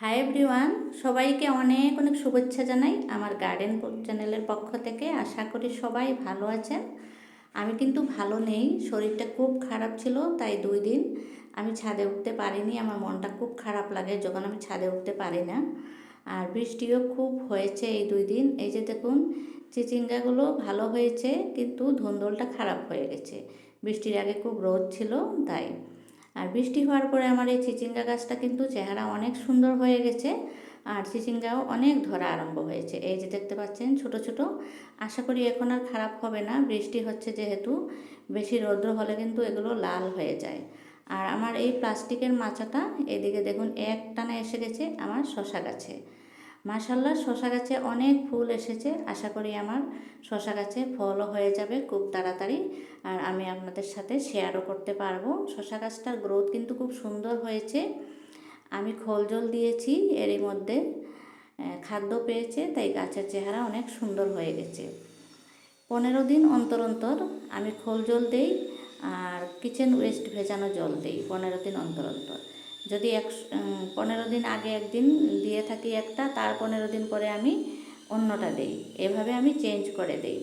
Hi everyone সবাইকে অনেক অনেক শুভেচ্ছা জানাই আমার গার্ডেন চ্যানেলের পক্ষ থেকে। আশা করি সবাই ভালো আছেন। আমি কিন্তু ভালো নেই, শরীরটা খুব খারাপ ছিল, তাই দুই দিন আমি ছাদে উঠতে পারিনি। আমার মনটা খুব খারাপ লাগে যখন আমি ছাদে উঠতে পারি না। আর বৃষ্টিও খুব হয়েছে এই দুই দিন। এই যে দেখুন, চিচিঙ্গাগুলো ভালো হয়েছে, কিন্তু ধুন্দলটা খারাপ হয়ে গেছে। বৃষ্টির আগে খুব রোদ ছিল, তাই আর বৃষ্টি হওয়ার পরে আমার এই চিচিঙ্গা গাছটা কিন্তু চেহারা অনেক সুন্দর হয়ে গেছে আর চিচিঙ্গাও অনেক ধরা আরম্ভ হয়েছে। এই যে দেখতে পাচ্ছেন ছোট ছোট, আশা করি এখন আর খারাপ হবে না। বৃষ্টি হচ্ছে যেহেতু, বেশি রৌদ্র হলে কিন্তু এগুলো লাল হয়ে যায়। আর আমার এই প্লাস্টিকের মাচাটা, এদিকে দেখুন, এক টানা এসে গেছে আমার শশা গাছে। মাসাল্লাহ শশা গাছে অনেক ফুল এসেছে। আশা করি আমার শশা গাছে ফলও হয়ে যাবে খুব তাড়াতাড়ি। আর আমি আপনাদের সাথে শেয়ারও করতে পারব। শশা গাছটার গ্রোথ কিন্তু খুব সুন্দর হয়েছে। আমি খোল জল দিয়েছি, এরই মধ্যে খাদ্য পেয়েছে, তাই গাছের চেহারা অনেক সুন্দর হয়ে গেছে। পনেরো দিন অন্তর অন্তর আমি খোল জল দেই, আর কিচেন ওয়েস্ট ভেজানো জল দিই পনেরো দিন অন্তর অন্তর। যদি এক পনেরো দিন আগে একদিন দিয়ে থাকি একটা, তার পনেরো দিন পরে আমি অন্যটা দেই। এভাবে আমি চেঞ্জ করে দেই।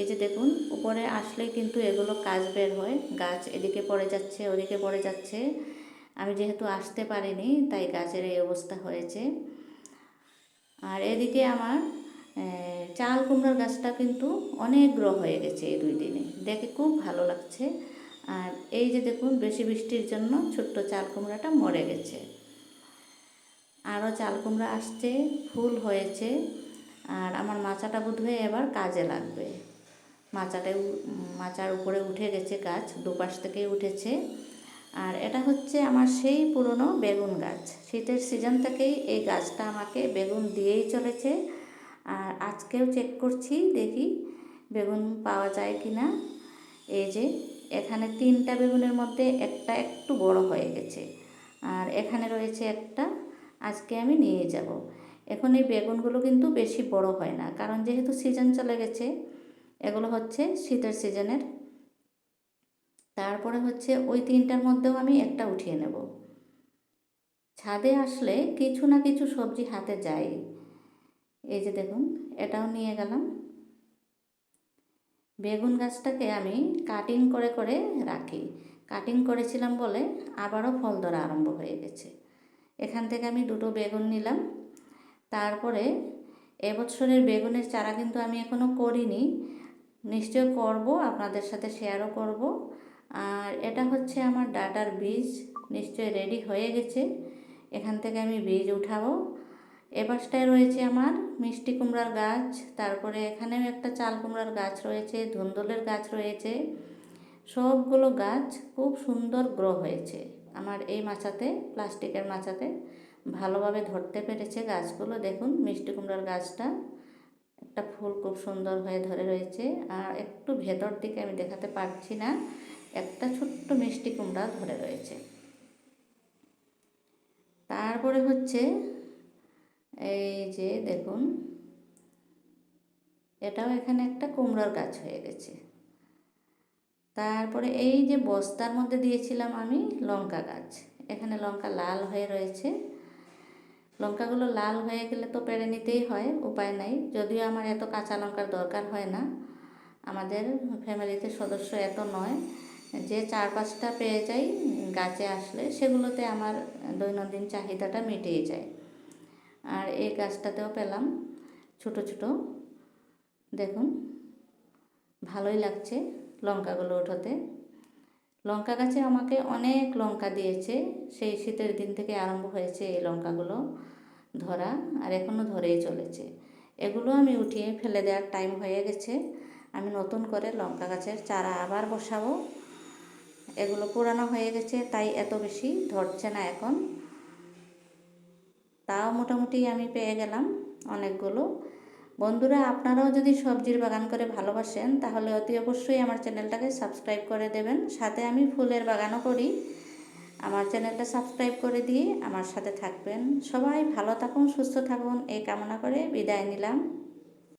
এই যে দেখুন, উপরে আসলে কিন্তু এগুলো কাজ বের হয়। গাছ এদিকে পড়ে যাচ্ছে, ওদিকে পড়ে যাচ্ছে। আমি যেহেতু আসতে পারিনি, তাই গাছের এই অবস্থা হয়েছে। আর এদিকে আমার চাল কুমড়ার গাছটা কিন্তু অনেক গ্রো হয়ে গেছে এই দুই দিনে। দেখে খুব ভালো লাগছে। আর এই যে দেখুন, বেশি বৃষ্টির জন্য ছোট্ট চাল কুমড়াটা মরে গেছে। আরও চাল কুমড়া আসছে, ফুল হয়েছে, আর আমার মাচাটা বোধহয় এবার কাজে লাগবে। মাচাটায় মাচার উপরে উঠে গেছে গাছ, দুপাশ থেকেই উঠেছে। আর এটা হচ্ছে আমার সেই পুরনো বেগুন গাছ। শীতের সিজন থেকেই এই গাছটা আমাকে বেগুন দিয়েই চলেছে। আর আজকেও চেক করছি, দেখি বেগুন পাওয়া যায় কি না এই যে এখানে তিনটা বেগুনের মধ্যে একটা একটু বড় হয়ে গেছে। আর এখানে রয়েছে একটা, আজকে আমি নিয়ে যাব। এখন এই বেগুনগুলো কিন্তু বেশি বড় হয় না, কারণ যেহেতু সিজন চলে গেছে, এগুলো হচ্ছে শীতের সিজনের। তারপরে হচ্ছে ওই তিনটার মধ্যেও আমি একটা উঠিয়ে নেব। ছাদে আসলে কিছু না কিছু সবজি হাতে যায়। এই যে দেখুন, এটাও নিয়ে গেলাম। বেগুন গাছটাকে আমি কাটিং করে করে রাখি। কাটিং করেছিলাম বলে আবারও ফল ধরা আরম্ভ হয়ে গেছে। এখান থেকে আমি দুটো বেগুন নিলাম। তারপরে এবছরের বেগুনের চারা কিন্তু আমি এখনও করিনি। নিশ্চয় করব, আপনাদের সাথে শেয়ারও করব। আর এটা হচ্ছে আমার ডাটার বীজ নিশ্চয় রেডি হয়ে গেছে। এখান থেকে আমি বীজ উঠাবো। এ পাশটায় রয়েছে আমার মিষ্টি কুমড়ার গাছ, তারপরে এখানেও একটা চাল কুমড়ার গাছ রয়েছে, ধুন্দলের গাছ রয়েছে। সবগুলো গাছ খুব সুন্দর গ্রো হয়েছে। আমার এই মাচাতে, প্লাস্টিকের মাচাতে ভালোভাবে ধরতে পেরেছে গাছগুলো। দেখুন, মিষ্টি কুমড়ার গাছটা একটা ফুল খুব সুন্দর হয়ে ধরে রয়েছে। আর একটু ভেতর দিকে আমি দেখাতে পারছি না, একটা ছোট্ট মিষ্টি কুমড়া ধরে রয়েছে। তারপরে হচ্ছে এই যে দেখুন, এটাও এখানে একটা কুমড়োর গাছ হয়ে গেছে। তারপরে এই যে বস্তার মধ্যে দিয়েছিলাম আমি লঙ্কা গাছ, এখানে লঙ্কা লাল হয়ে রয়েছে। লঙ্কাগুলো লাল হয়ে গেলে তো পেরে নিতেই হয়, উপায় নাই। যদিও আমার এত কাঁচা লঙ্কার দরকার হয় না, আমাদের ফ্যামিলিতে সদস্য এত নয়। যে চার পাঁচটা পেয়ে যাই গাছে আসলে, সেগুলোতে আমার দৈনন্দিন চাহিদাটা মিটিয়ে যায়। আর এই গাছটাতেও পেলাম ছোট ছোট। দেখুন, ভালোই লাগছে লঙ্কাগুলো ওঠাতে। লঙ্কা গাছে আমাকে অনেক লঙ্কা দিয়েছে, সেই শীতের দিন থেকে আরম্ভ হয়েছে এই লঙ্কাগুলো ধরা আর এখনও ধরেই চলেছে। এগুলো আমি উঠিয়ে ফেলে দেওয়ার টাইম হয়ে গেছে। আমি নতুন করে লঙ্কা গাছের চারা আবার বসাবো। এগুলো পুরানো হয়ে গেছে, তাই এত বেশি ধরছে না এখন। তাও মোটামুটি আমি পেয়ে গেলাম অনেকগুলো। বন্ধুরা, আপনারাও যদি সবজির বাগান করে ভালোবাসেন, তাহলে অতি অবশ্যই আমার চ্যানেলটাকে সাবস্ক্রাইব করে দেবেন। সাথে আমি ফুলের বাগানও করি। আমার চ্যানেলটা সাবস্ক্রাইব করে দিয়ে আমার সাথে থাকবেন। সবাই ভালো থাকুন, সুস্থ থাকুন, এই কামনা করে বিদায় নিলাম।